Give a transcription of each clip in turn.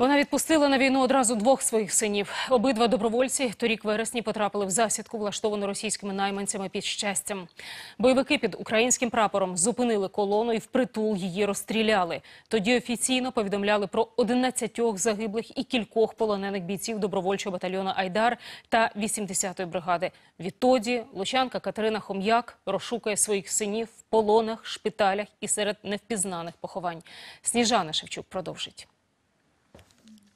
Вона відпустила на війну одразу двох своїх синів. Обидва добровольці торік вересні потрапили в засідку, влаштовану російськими найманцями під щастям. Бойовики під українським прапором зупинили колону і впритул її розстріляли. Тоді офіційно повідомляли про 11 загиблих і кількох полонених бійців добровольчого батальйону Айдар та 80-ї бригади. Відтоді лучанка Катерина Хом'як розшукує своїх синів в полонах, шпиталях і серед невпізнаних поховань. Сніжана Шевчук продовжить.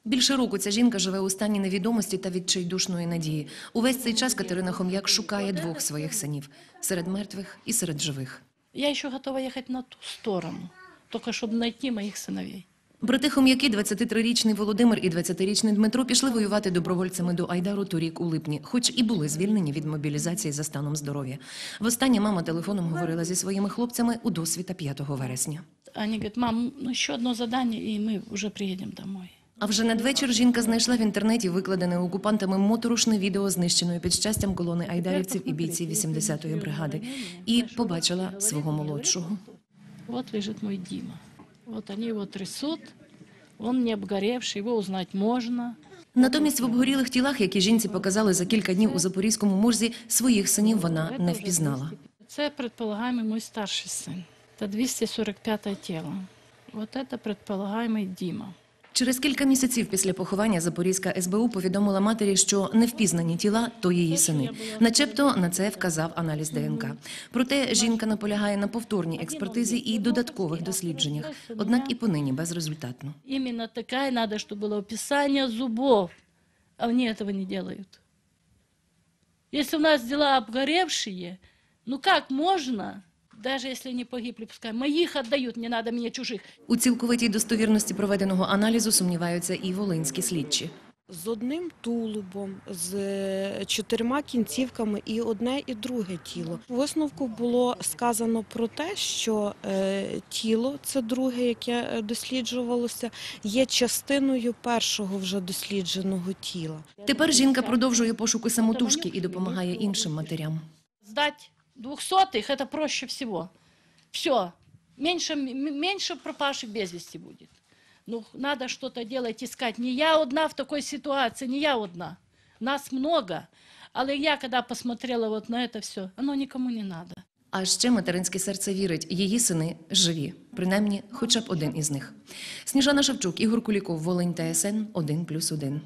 Більше року ця жінка живе у стані невідомості та відчайдушної надії. Увесь цей час Катерина Хом'як шукає двох своїх синів – серед мертвих і серед живих. Я еще готова ехать на ту сторону, только чтобы найти моих сыновей. Брати Хом'яки, 23-річний Володимир і 20-річний Дмитро, пішли воювати добровольцями до Айдару торік у липні, хоч і були звільнені від мобілізації за станом здоров'я. Востаннє мама телефоном говорила зі своїми хлопцями у досвіта 5 вересня. Они говорят, мам, ну еще одно задание, и мы уже приедем домой. А вже надвечір жінка знайшла в інтернеті викладене окупантами моторошне відео знищеної під щастям колони айдарівців і бійців 80-ї бригади. І побачила свого молодшого. Вот лежит мой Дима. Вот они его трясут, он не обгоревший, его узнать можно. Натомість в обгорілих тілах, які жінці показали за кілька днів у запорізькому морзі, своїх синів вона не впізнала. Це предполагаемый мой старший сын. Это 245 тело. Вот это предполагаемый Дима. Через кілька місяців після поховання Запорізька СБУ повідомила матері, що невпізнані тіла то її сини. Начебто на це вказав аналіз ДНК. Проте жінка наполягає на повторній експертизі і додаткових дослідженнях. Однак і понині безрезультатно. Именно такая надо, чтобы было описание зубов. А они этого не делают. Если у нас дела обгоревшие, ну как можно, Даже если они погибли, пускай моих отдают, не надо мне чужих. У цілковитій достовірності проведеного аналізу сумніваються і волинські слідчі. з одним тулубом, з чотирма кінцівками і одне і друге тіло. Висновку було сказано про те, що е, тіло, це друге, яке е, досліджувалося, є частиною першого вже дослідженого тіла. Тепер жінка продовжує пошуки самотужки і допомагає іншим матерям. Сдать двухсотых это проще всего. Все. Меньше, м- меньше пропавших без вести будет. Ну, надо что-то делать, искать. Не я одна в такой ситуации, не я одна. Нас много. Але я, когда посмотрела вот на это все, оно никому не надо. А ще материнське серце вірить, її сини живі, принаймні, хоча б один із них. Сніжана Шевчук, Ігор Куліков, Волинь ТСН 1+,1.